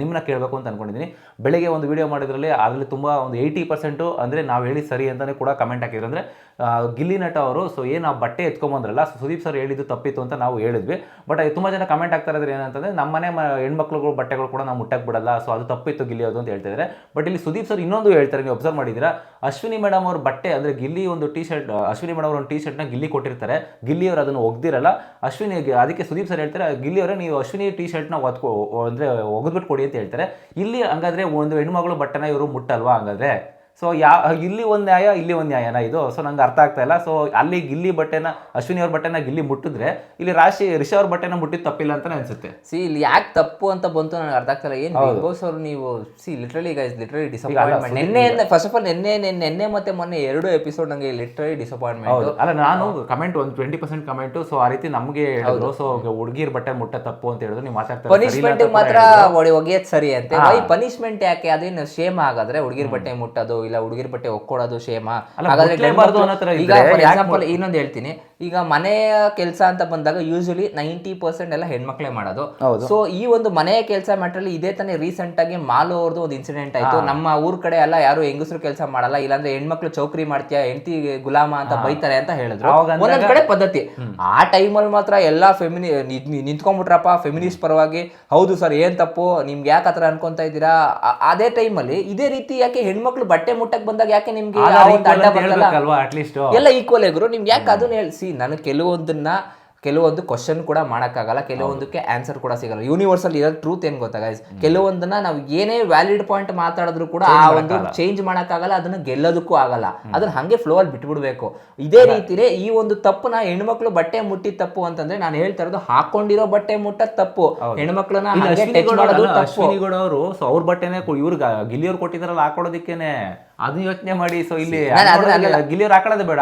ನಿಮ್ಮನ್ನ ಕೇಳಬೇಕು ಅಂತ ಅನ್ಕೊಂಡಿದ್ದೀನಿ. ಬೆಳಿಗ್ಗೆ ಒಂದು ವಿಡಿಯೋ ಮಾಡಿದ್ರಲ್ಲಿ ಅದರಲ್ಲಿ ತುಂಬ ಒಂದು ಏಯ್ಟಿ ಪರ್ಸೆಂಟು ಅಂದರೆ ನಾವು ಹೇಳಿ ಸರಿ ಅಂತಲೇ ಕೂಡ ಕಮೆಂಟ್ ಹಾಕಿದ್ರು. ಅಂದರೆ ಗಿಲ್ಲಿ ನಟ ಅವರು ಸೊ ಏನು ಆ ಬಟ್ಟೆ ಎತ್ಕೊಂಬಂದ್ರಲ್ಲ ಸೊ ಸುದೀಪ್ ಸರ್ ಹೇಳಿದ್ದು ತಪ್ಪಿತ್ತು ಅಂತ ನಾವು ಹೇಳಿದ್ವಿ. ಬಟ್ ತುಂಬ ಜನ ಕಮೆಂಟ್ ಆಗ್ತಾ ಇರೋದು ಏನಂತಂದರೆ ನಮ್ಮನೆ ಹೆಣ್ಮಕ್ಳುಗಳು ಬಟ್ಟೆಗಳು ಕೂಡ ನಾವು ಮುಟ್ಟಕ್ಕೆ ಬಿಡಲ್ಲ ಸೊ ಅದು ತಪ್ಪಿತ್ತು ಗಿಲ್ಲಿ ಅದು ಅಂತ ಹೇಳ್ತಿದ್ದಾರೆ ಬಟ್ ಇಲ್ಲಿ ಸುದೀಪ್ ಸರ್ ಇನ್ನೊಂದು ಹೇಳ್ತಾರೆ, ನೀವು ಅಬ್ಸರ್ವ್ ಮಾಡಿದ್ದೀರಾ? ಅಶ್ವಿನಿ ಮೇಡಮ್ ಅವ್ರ ಬಟ್ಟೆ, ಅಂದರೆ ಗಿಲ್ಲಿ ಒಂದು ಟೀ ಶರ್ಟ್ ಅಶ್ವಿನಿ ಮೇಡಮ್ ಅವ್ರ ಒಂದು ಟೀ ಶರ್ಟ್ನ ಗಿಲ್ಲಿ ಕೊಟ್ಟಿರ್ತಾರೆ. ಗಿಲ್ಲಿ ಅವರು ಅದನ್ನು ಒಗ್ದಿರಲ್ಲ. ಅಶ್ವಿನಿ ಅದಕ್ಕೆ ಸುದೀಪ್ ಸರ್ ಹೇಳ್ತಾರೆ, ಗಿಲ್ಲಿ ಅವರೇ, ನೀವು ಅಶ್ವಿನಿ ಟೀ ಶರ್ಟ್ನ ಒದ್ಕೊ ಅಂದರೆ ಒಗೆದ್ಬಿಟ್ಟು ಕೊಡಿ ಅಂತ ಹೇಳ್ತಾರೆ. ಇಲ್ಲಿ ಹಂಗಾದ್ರೆ ಒಂದು ಹೆಣ್ಮಗಳು ಬಟ್ಟೆನ ಇವರು ಮುಟ್ಟಲ್ವಾ ಹಂಗಾದ್ರೆ? ಸೊ ಯಾ ಇಲ್ಲಿ ಒಂದು ನ್ಯಾಯ ಇಲ್ಲಿ ಒಂದು ನ್ಯಾಯನ ಇದು? ಸೊ ನಂಗೆ ಅರ್ಥ ಆಗ್ತಾ ಇಲ್ಲ. ಸೊ ಅಲ್ಲಿ ಗಿಲ್ಲಿ ಬಟ್ಟೆನ ಅಶ್ವಿನಿ ಅವ್ರ ಬಟ್ಟೆನ ಗಿಲ್ಲಿ ಮುಟ್ಟಿದ್ರೆ ಇಲ್ಲಿ ರಾಶಿ ರಿಷಾ ಅವ್ರ ಬಟ್ಟೆನ ಮುಟ್ಟಿದ್ ತಪ್ಪಿಲ್ಲ ಅಂತಾನೆ ಅನ್ಸುತ್ತೆ. ಸಿ ಇಲ್ಲಿ ಯಾಕೆ ತಪ್ಪು ಅಂತ ಬಂತು ನನಗೆ ಅರ್ಥ ಆಗ್ತಾ ಇಲ್ಲ. ಏನು ಬಿಗ್ ಬಾಸ್ ಅವರು ನೀವು see literally guys literally disappointment ನಿನ್ನೆ ಫಸ್ಟ್ ಆಫ್ ಆಲ್ ನಿನ್ನೆ ನಿನ್ನೆ ನಿನ್ನೆ ಮತ್ತೆ ಮೊನ್ನೆ ಎರಡು ಎಪಿಸೋಡ್ ನಂಗೆ ಲಿಟ್ರಲಿ ಡಿಸಪಾಯಿಂಟ್ಮೆಂಟ್ ಹೌದು. ಅಲ್ಲ ನಾನು ಕಮೆಂಟ್ ಒಂದು ಟ್ವೆಂಟಿ ಪರ್ಸೆಂಟ್ ಕಮೆಂಟ್ ಸೊ ಆ ರೀತಿ ನಮಗೆ ಹೇಳಿದ್ರು. ಸೊ ಹುಡುಗಿರ್ ಬಟ್ಟೆ ಮುಟ್ಟ ತಪ್ಪು ಅಂತ ಹೇಳಿದ್ರು. ನೀವು ಮಾತಾಡ್ತಾರೆ ಪನಿಷ್ಮೆಂಟ್ ಮಾತ್ರ ಒಗೆಯೋದು ಸರಿ ಅಂತೆ. ಪನಿಶ್ಮೆಂಟ್ ಪನಿಷ್ಮೆಂಟ್ ಯಾಕೆ? ಅದೇನು ಶೇಮ್ ಆಗಾದ್ರೆ ಹುಡುಗಿರ್ ಬಟ್ಟೆ ಮುಟ್ಟೋದು ಇಲ್ಲ ಹುಡುಗಿರ್ ಬಟ್ಟೆ ಒಕ್ಕೊಡೋದು ಶೇಮ ಹಾಗಾದ್ರೆ ಗಂಡ್ಮಕ್ಳು- ಈಗ ಫಾರ್ ಎಕ್ಸಾಂಪಲ್ ಇನ್ನೊಂದು ಹೇಳ್ತೀನಿ. ಈಗ ಮನೆಯ ಕೆಲಸ ಅಂತ ಬಂದಾಗ ಯೂಶಲಿ ನೈಂಟಿ ಪರ್ಸೆಂಟ್ ಎಲ್ಲ ಹೆಣ್ಮಕ್ಳೇ ಮಾಡೋದು. ಸೊ ಈ ಒಂದು ಮನೆಯ ಕೆಲಸ ಮ್ಯಾಟ್ರಲ್ಲಿ ಇದೇ ತಾನೇ ರೀಸೆಂಟ್ ಆಗಿ ಮಾಲು ಅವ್ರದ್ದು ಒಂದು ಇನ್ಸಿಡೆಂಟ್ ಆಯ್ತು. ನಮ್ಮ ಊರ್ ಕಡೆ ಎಲ್ಲ ಯಾರು ಹೆಂಗಸರು ಕೆಲಸ ಮಾಡಲ್ಲ ಇಲ್ಲಾಂದ್ರೆ ಹೆಣ್ಮಕ್ಳು ಚೌಕ್ರಿ ಮಾಡ್ತೀಯಾ ಹೆಂಡತಿ ಗುಲಾಮ ಅಂತ ಬೈತಾರೆ ಅಂತ ಹೇಳಿದ್ರು. ಒಂದೊಂದ್ ಕಡೆ ಪದ್ಧತಿ. ಆ ಟೈಮಲ್ಲಿ ಮಾತ್ರ ಎಲ್ಲಾ ಫೆಮಿನಿ ನಿಂತ್ಕೊಂಡ್ಬಿಟ್ರಪ್ಪ ಫೆಮಿನಿಸ್ಟ್ ಪರವಾಗಿ ಹೌದು ಸರ್ ಏನ್ ತಪ್ಪು ನಿಮ್ಗೆ ಯಾಕೆ ಆತರ ಅನ್ಕೊಂತ ಇದ್ದೀರಾ? ಅದೇ ಟೈಮಲ್ಲಿ ಇದೇ ರೀತಿ ಯಾಕೆ ಹೆಣ್ಮಕ್ಳು ಬಟ್ಟೆ ಮುಟ್ಟಕ್ ಬಂದಾಗ ಯಾಕೆ ನಿಮ್ಗೆ ಎಲ್ಲ ಈಕ್ವಲ್ ಆಗಿರು ನಿಮ್ಗೆ ಯಾಕೆ ಅದನ್ನ ಹೇಳ್ಸಿ ನಾನು ಕೆಲವೊಂದನ್ನ ಕೆಲವೊಂದು ಕ್ವಶನ್ ಕೂಡ ಮಾಡೋಕ್ಕಾಗಲ್ಲ ಕೆಲವೊಂದಕ್ಕೆ ಆನ್ಸರ್ ಕೂಡ ಸಿಗಲ್ಲ. ಯೂನಿವರ್ಸಲ್ ಇರೋ ಟ್ರೂತ್ ಏನು ಗೊತ್ತಾಗ ಕೆಲವೊಂದನ್ನ ನಾವು ಏನೇ ವ್ಯಾಲಿಡ್ ಪಾಯಿಂಟ್ ಮಾತಾಡಿದ್ರು ಕೂಡ ಆ ಒಂದು ಚೇಂಜ್ ಮಾಡೋಕ್ಕಾಗಲ್ಲ ಅದನ್ನ ಗೆಲ್ಲೋದಕ್ಕೂ ಆಗಲ್ಲ. ಅದನ್ನ ಹಂಗೆ ಫ್ಲೋ ಅಲ್ಲಿ ಬಿಟ್ಬಿಡ್ಬೇಕು. ಇದೇ ರೀತಿನೇ ಈ ಒಂದು ತಪ್ಪು ನಾ ಹೆಣ್ಮಕ್ಳು ಬಟ್ಟೆ ಮುಟ್ಟಿ ತಪ್ಪು ಅಂತಂದ್ರೆ ನಾನು ಹೇಳ್ತಾ ಇರೋದು ಹಾಕೊಂಡಿರೋ ಬಟ್ಟೆ ಮುಟ್ಟ ತಪ್ಪು. ಹೆಣ್ಮಕ್ಳನ್ನ ಅವರು ಸೊ ಅವ್ರ ಬಟ್ಟೆನೆ ಇವ್ರಿಗೆ ಗಿಲಿಯವ್ರು ಕೊಟ್ಟಿದಾರಲ್ಲ ಹಾಕೊಳ್ಳೋದಕ್ಕೇನೆ ಅದನ್ನ ಯೋಚನೆ ಮಾಡಿ ಸೊ ಇಲ್ಲಿ ಗಿಲಿಯರ್ ಹಾಕೊಳ್ಳೋದೇ ಬೇಡ.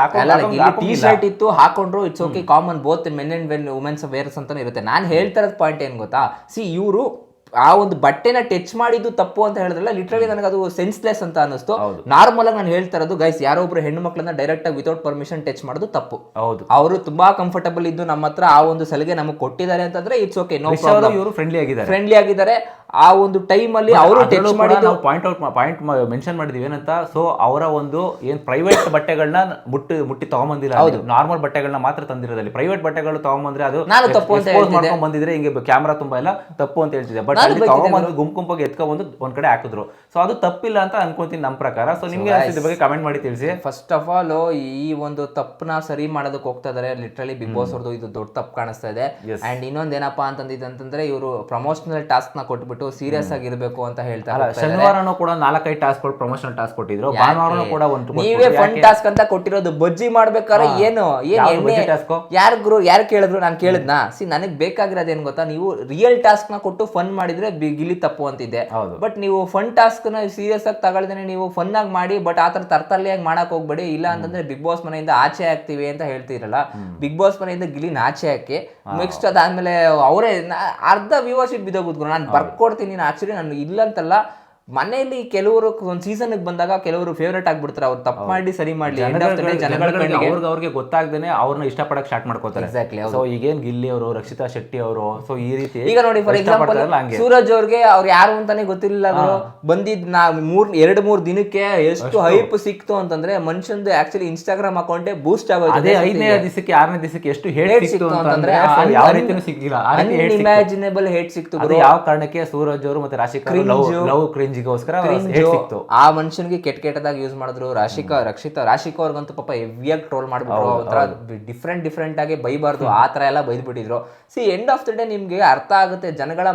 ಟಿ ಶರ್ಟ್ ಇತ್ತು ಹಾಕೊಂಡ್ರು it's okay common both men and when women's wears ಅಂತ ಇರುತ್ತೆ. ನಾನು ಹೇಳ್ತಾ ಇರೋದು ಪಾಯಿಂಟ್ ಏನ್ ಗೊತ್ತಾ? ಸಿ ಇವರು ಆ ಒಂದು ಬಟ್ಟೆನ ಟಚ್ ಮಾಡಿದ್ದು ತಪ್ಪು ಅಂತ ಹೇಳಿದ್ರಲ್ಲ ಲಿಟ್ರಲಿ ನನಗೆ ಅದು ಸೆನ್ಸ್ಲೆಸ್ ಅಂತ ಅನಿಸ್ತು ನಾರ್ಮಲ್ ಆಗಿ ನಾನು ಹೇಳ್ತಾ ಇರೋದು ಗೈಸ್ ಯಾರೋ ಒಬ್ರು ಹೆಣ್ಣು ಮಕ್ಕಳನ್ನ ಡೈರೆಕ್ಟ್ ಆಗಿ ವಿತೌಟ್ ಪರ್ಮಿಷನ್ ಟಚ್ ಮಾಡೋದು ತಪ್ಪು. ಹೌದು. ಅವರು ತುಂಬಾ ಕಂಫರ್ಟಬಲ್ ಇದ್ದು ನಮ್ಮ ಹತ್ರ ಆ ಒಂದು ಸಲಿಗೆ ನಮಗೆ ಕೊಟ್ಟಿದ್ದಾರೆ ಅಂತಂದ್ರೆ ಇಟ್ಸ್ ಓಕೆ ನೋ ಇವರು ಫ್ರೆಂಡ್ಲಿ ಆಗಿದ್ದಾರೆ. ಫ್ರೆಂಡ್ಲಿ ಆಗಿದ್ದಾರೆ. ಆ ಒಂದು ಟೈಮ್ ಅಲ್ಲಿ ಅವರು ಟಚ್ ಮಾಡಿದ್ದು ಪಾಯಿಂಟ್ ಔಟ್ ಪಾಯಿಂಟ್ ಮೆನ್ಷನ್ ಮಾಡಿದ್ವಿ ಏನಂತ ಸೊ ಅವರ ಒಂದು ಏನು ಪ್ರೈವೇಟ್ ಬಟ್ಟೆಗಳನ್ನ ಮುಟ್ಟಿ ಮುಟ್ಟಿ ತಗೊಂಬಂದಿಲ್ಲ. ನಾರ್ಮಲ್ ಬಟ್ಟೆಗಳನ್ನ ಮಾತ್ರ ತಂದಿರೋದಲ್ಲಿ. ಪ್ರೈವೇಟ್ ಬಟ್ಟೆಗಳು ತಗೊಂಬಂದ್ರೆ ಅದು ನಾನು ತಪ್ಪು ಅಂತ ಮಾಡ್ಕೊಂಡು ಬಂದಿದ್ರೆ ಹಿಂಗೆ ಕ್ಯಾಮ್ರಾ ತುಂಬಾ ಎಲ್ಲ ತಪ್ಪು ಅಂತ ಹೇಳ್ತಿದ್ದೆ. ಬಟ್ ಅಲ್ಲಿ ತಗೊಂಬಂದು ಗುಂಪು ಗುಂಪಾಗಿ ಎತ್ಕೊಂಡ್ಬಂದು ಒಂದ್ ಕಡೆ ಹಾಕಿದ್ರು. ಸೊ ಅದು ತಪ್ಪಿಲ್ಲ ಅಂತ ಅನ್ಕೊಂತೀನಿ ನಮ್ಮ ಪ್ರಕಾರ. ಸೊ ನಿಮ್ಗೆ ಇದ್ರ ಬಗ್ಗೆ ಕಮೆಂಟ್ ಮಾಡಿ ತಿಳಿಸಿ. ಫಸ್ಟ್ ಆಫ್ ಆಲ್ ಈ ಒಂದು ತಪ್ಪನ್ನ ಸರಿ ಮಾಡೋದಕ್ಕೆ ಹೋಗ್ತಾ ಇದಾರೆ. ಲಿಟ್ರಲಿ ಬಿಗ್ ಬಾಸ್ ಅವ್ರದ್ದು ಇದು ದೊಡ್ಡ ತಪ್ಪು ಕಾಣಿಸ್ತಾ ಇದೆ. ಅಂಡ್ ಇನ್ನೊಂದು ಏನಪ್ಪಾ ಅಂತಂದಿದ್ದಂತಂದ್ರೆ ಇವರು ಪ್ರಮೋಷನಲ್ ಟಾಸ್ಕ್ನ ಕೊಟ್ಬಿಟ್ಟು ಸೀರಿಯಸ್ ಆಗಿರ್ಬೇಕು ಅಂತ ಹೇಳ್ತಾರೆ ಶನಿವಾರನೂ ಕೂಡ ನಾಲ್ಕೈದು ಟಾಸ್ಕ್ ಪ್ರಮೋಷನಲ್ ಟಾಸ್ಕ್ ಕೊಟ್ಟಿದ್ರು. ಭಾನುವಾರನೂ ಕೂಡ ಒಂದು ನೀವೇ ಫನ್ ಟಾಸ್ಕ್ ಅಂತ ಕೊಟ್ಟಿರೋದು ಬಜ್ಜಿ ಮಾಡ್ಬೇಕಾದ್ರೆ ಏನು? ಏನ್ ಎಣ್ಣೆ? ಬಜ್ಜಿ ಯಾರು ಗುರು ಯಾರು ಕೇಳಿದ್ರು? ನಾನು ಕೇಳಿದ್ನಾ? ಸಿ ನನಗೆ ಬೇಕಾಗಿರೋದು ಏನು ಗೊತ್ತಾ? ನೀವು ರಿಯಲ್ ಟಾಸ್ಕ್ನ ಕೊಟ್ಟು ಫನ್ ಮಾಡಿದ್ರೆ ಗಿಲಿ ತಪ್ಪು ಅಂತಿದೆ. ಬಟ್ ನೀವು ಫನ್ ಟಾಸ್ಕ್ನ ಸೀರಿಯಸ್ ಆಗಿ ತಗೊಳ್ದೇನೆ ನೀವು ಫನ್ ಆಗಿ ಮಾಡಿ ಬಟ್ ಆತರ ತರ್ತಲ್ಲಿಯಾಗಿ ಮಾಡಕ್ ಹೋಗ್ಬೇಡಿ. ಇಲ್ಲ ಅಂತಂದ್ರೆ ಬಿಗ್ ಬಾಸ್ ಮನೆಯಿಂದ ಆಚೆ ಆಗ್ತೀವಿ ಅಂತ ಹೇಳ್ತಿರಲ್ಲ. ಬಿಗ್ ಬಾಸ್ ಮನೆಯಿಂದ ಗಿಲಿನ ಆಚೆ ಹಾಕಿ ನೆಕ್ಸ್ಟ್ ಅದಾದ್ಮೇಲೆ ಅವರೇ ಅರ್ಧ ವ್ಯೂವರ್ಶಿಪ್ ಬಿದ್ದೋಗುದು ನಾನು ಬರ್ಕೊಡ್ತೀನಿ ಆಕ್ಚುಲಿ ನಾನು ಇಲ್ಲಂತಲ್ಲ ಮನೆಯಲ್ಲಿ ಕೆಲವರು ಒಂದು ಸೀಸನ್ ಬಂದಾಗ ಕೆಲವರು ಫೇವ್ರೇಟ್ ಆಗ್ಬಿಡ್ತಾರೆ. ಅವ್ರು ತಪ್ಪು ಮಾಡಿ ಸರಿ ಮಾಡ್ಲಿ. ಅವ್ರಿಗೆ ಅವ್ರಿಗೆ ಗೊತ್ತಾಗ್ದೇನೆ ಅವ್ರನ್ನ ಇಷ್ಟಪಡಕ್ ಸ್ಟಾರ್ಟ್ ಮಾಡ್ಕೋತಾರೆ ಸೊ ಈಗೇನ್ ಗಿಲ್ಲಿ ಅವರು ರಕ್ಷಿತಾ ಶೆಟ್ಟಿ ಅವರು ಸೊ ಈ ರೀತಿ ಈಗ ನೋಡಿ ಫಾರ್ ಎಕ್ಸಾಂಪಲ್ ಸೂರಜ್ ಅವ್ರಿಗೆ ಅವ್ರು ಯಾರು ಅಂತಾನೆ ಗೊತ್ತಿಲ್ಲ ಅವರು ಬಂದಿದ್ ನಾ ಮೂರ್ ಎರಡ್ ಮೂರ್ ದಿನಕ್ಕೆ ಎಷ್ಟು ಹೈಪ್ ಸಿಕ್ತು ಅಂತಂದ್ರೆ ಮನುಷ್ಯಂದು ಆಕ್ಚುಲಿ ಇನ್ಸ್ಟಾಗ್ರಾಮ್ ಅಕೌಂಟೇ ಬೂಸ್ಟ್ ಆಗೋದು ಅದೇ ಐದನೇ ದಿವಸಕ್ಕೆ ಆರನೇ ದಿವಸಕ್ಕೆ ಎಷ್ಟು ಹೇಟ್ ಸಿಕ್ತು ಅಂತಂದ್ರೆ ಯಾವ ರೀತಿನೂ ಸಿಕ್ಕಿಲ್ಲ ಇಮ್ಯಾಜಿನೇಬಲ್ ರೀತಿ ಹೇಟ್ ಸಿಕ್ತು. ಯಾವ ಕಾರಣಕ್ಕೆ ಸೂರಜ್ ಅವರು ಮತ್ತೆ ರಾಶಿ ಲವ್ ಲವ್ ಕ್ರಿಂಜಿಗೋಸ್ಕರ ಸಿಕ್ತು. ಆ ಮನುಷ್ಯನಿಗೆ ಕೆಟ್ಟ ಕೆಟ್ಟದಾಗ ಯೂಸ್ ಮಾಡಿದ್ರು ರಾಶಿಕಾ ರಕ್ಷಿತಾ ರಾಶಿಕಾ ಅವ್ರಿಗಂತೂ ಪಾಪ ಹೆವಿಯಾಗಿ ಟ್ರೋಲ್ ಮಾಡ್ಬಿಟ್ರು. ಒಂಥರ ಡಿಫ್ರೆಂಟ್ ಡಿಫ್ರೆಂಟ್ ಆಗಿ ಬೈಬಾರ್ದು. ಆ ತರ ಎಲ್ಲ ಬೈದ್ಬಿಟ್ಟಿದ್ರು. See end of the day ನಿಮ್ಗೆ ಅರ್ಥ ಆಗುತ್ತೆ ಜನಗಳ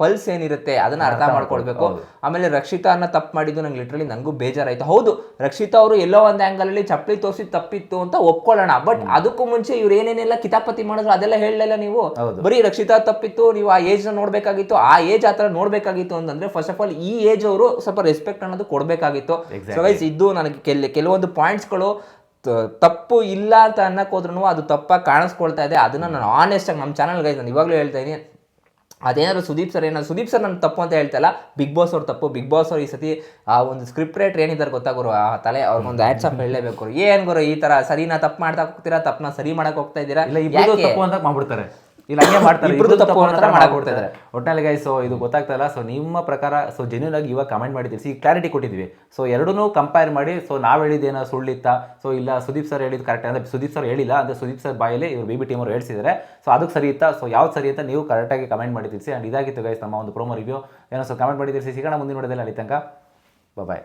ಪಲ್ಸ್ ಏನಿರುತ್ತೆ ಅದನ್ನ ಅರ್ಥ ಮಾಡ್ಕೊಳ್ಬೇಕು. ಆಮೇಲೆ ರಕ್ಷಿತಾ ಅನ್ನ ತಪ್ಪು ಮಾಡಿದ್ದು ನಂಗೆ ಲಿಟ್ರಲಿ ನಂಗೂ ಬೇಜಾರಾಯ್ತು. ಹೌದು ರಕ್ಷಿತಾ ಅವರು ಎಲ್ಲೋ ಒಂದ್ ಆಂಗಲ್ ಅಲ್ಲಿ ಚಪ್ಪಲಿ ತೋರಿಸಿ ತಪ್ಪಿತ್ತು ಅಂತ ಒಪ್ಕೊಳ್ಳೋಣ. ಬಟ್ ಅದಕ್ಕೂ ಮುಂಚೆ ಇವ್ರು ಏನೇನೆಲ್ಲ ಕಿತಾಪತಿ ಮಾಡಿದ್ರು ಅದೆಲ್ಲ ಹೇಳಲಿಲ್ಲ ನೀವು. ಬರೀ ರಕ್ಷಿತಾ ತಪ್ಪಿತ್ತು ನೀವು ಆ ಏಜ್ ನೋಡ್ಬೇಕಾಗಿತ್ತು. ಆ ಏಜ್ ಆತರ ನೋಡ್ಬೇಕಾಗಿತ್ತು ಅಂತಂದ್ರೆ ಫಸ್ಟ್ ಆಫ್ ಆಲ್ ಈ ಏಜ್ ಅವರು ಸ್ವಲ್ಪ ರೆಸ್ಪೆಕ್ಟ್ ಅನ್ನೋದು ಕೊಡಬೇಕಾಗಿತ್ತು. ಸೊ ಗೈಸ್ ಇದು ನನಗೆ ಕೆಲ ಕೆಲವೊಂದು ಪಾಯಿಂಟ್ಸ್ಗಳು ತಪ್ಪು ಇಲ್ಲ ಅಂತ ಅನ್ನಕ್ ಹೋದ್ರೂ ಅದು ತಪ್ಪಾಗಿ ಕಾಣಿಸ್ಕೊಳ್ತಾ ಇದೆ. ಅದನ್ನ ನಾನು ಆನೆಸ್ಟ್ ಆಗಿ ನಮ್ಮ ಚಾನಲ್ ಗೈಸ್ ನಾನು ಇವಾಗಲೂ ಹೇಳ್ತಾ ಇದೀನಿ. ಅದೇನಾದ್ರು ಸುದೀಪ್ ಸರ್ ಏನಾದ್ರು ಸುದೀಪ್ ಸರ್ ನನ್ನ ತಪ್ಪು ಅಂತ ಹೇಳ್ತಲ್ಲ ಬಿಗ್ ಬಾಸ್ ಅವ್ರ ತಪ್ಪು. ಬಿಗ್ ಬಾಸ್ ಅವ್ರು ಈ ಸತಿ ಆ ಒಂದು ಸ್ಕ್ರಿಪ್ಟ್ ರೈಟರ್ ಏನಿದ್ದಾರೆ ಗೊತ್ತಾಗೋರು ಆ ತಲೆ ಅವ್ರಿಗೊಂದು ಅಪ್ ಹೇಳಲೇಬೇಕು ಏನ್ ಗುರು ಈ ತರ ಸರಿನಾ ತಪ್ಪು ಮಾಡ್ತಾ ಹೋಗ್ತೀರಾ ತಪ್ಪನ್ನ ಸರಿ ಮಾಡಕ್ ಹೋಗ್ತಾ ಇದ್ದೀರಾ? ಇಲ್ಲ ತಪ್ಪು ಅಂತ ಮಾಡ್ಬಿಡ್ತಾರೆ. ಇಲ್ಲ ಹಂಗೆ ಮಾಡ್ತಾರೆ. ಇಬ್ರು ತಪ್ಪು ತಪ್ಪು ಅಂತ ಅಂತ ಮಾಡಕ್ ಮಾಡ್ಬಿಡ್ತಾರೆ ಒಟ್ಟಿನಲ್ಲಿ ಗೈಸ್ ಸೊ ಇದು ಗೊತ್ತಾಗ್ತಾ ಇಲ್ಲ. ಸೊ ನಿಮ್ಮ ಪ್ರಕಾರ ಸೊ ಜೆನ್ಯೂನ್ ಆಗಿ ಇವಾಗ ಕಮೆಂಟ್ ಮಾಡಿದ್ದೀವಿ ಸಿ ಕ್ಲಾರಿಟಿ ಕೊಟ್ಟಿದ್ವಿ ಸೊ ಎರಡೂ ಕಂಪೇರ್ ಮಾಡಿ ಸೊ ನಾವು ಹೇಳಿದ್ದೇನೋ ಸುಳ್ಳಿತ್ತಾ? ಸೊ ಇಲ್ಲ ಸುದೀಪ್ ಸರ್ ಹೇಳಿದ್ದು ಕರೆಕ್ಟ್ ಅಂದ್ರೆ ಸುದೀಪ್ ಸರ್ ಹೇಳಿಲ್ಲ ಅಂದ್ರೆ ಸುದೀಪ್ ಸರ್ ಬಾಯಲ್ಲಿ ಇವರು ಬಿ ಬಿ ಟೀಮ್ ಅವರು ಹೇಳ್ಸಿದ್ದಾರೆ. ಸೊ ಅದಕ್ಕೆ ಸರಿ ಇತ್ತಾ? ಸೊ ಯಾವ್ದು ಸರಿ ಅಂತ ನೀವು ಕರೆಕ್ಟಾಗಿ ಕಮೆಂಟ್ ಮಾಡಿ ತಿಳಿಸಿ ಆ್ಯಂಡ್ ಇದಾಗಿತ್ತು ಗೈಸ್ ನಮ್ಮ ಒಂದು ಪ್ರೋಮೋ ರಿವ್ಯೂ ಏನೋ ಸೊ ಕಮೆಂಟ್ ಮಾಡಿ ತಿಳಿಸಿ ಸಿಗೋಣ ಮುಂದಿನ ನೋಡೋದಲ್ಲಿ ಅಲ್ಲಿ ತನಕ ಬಾಯ್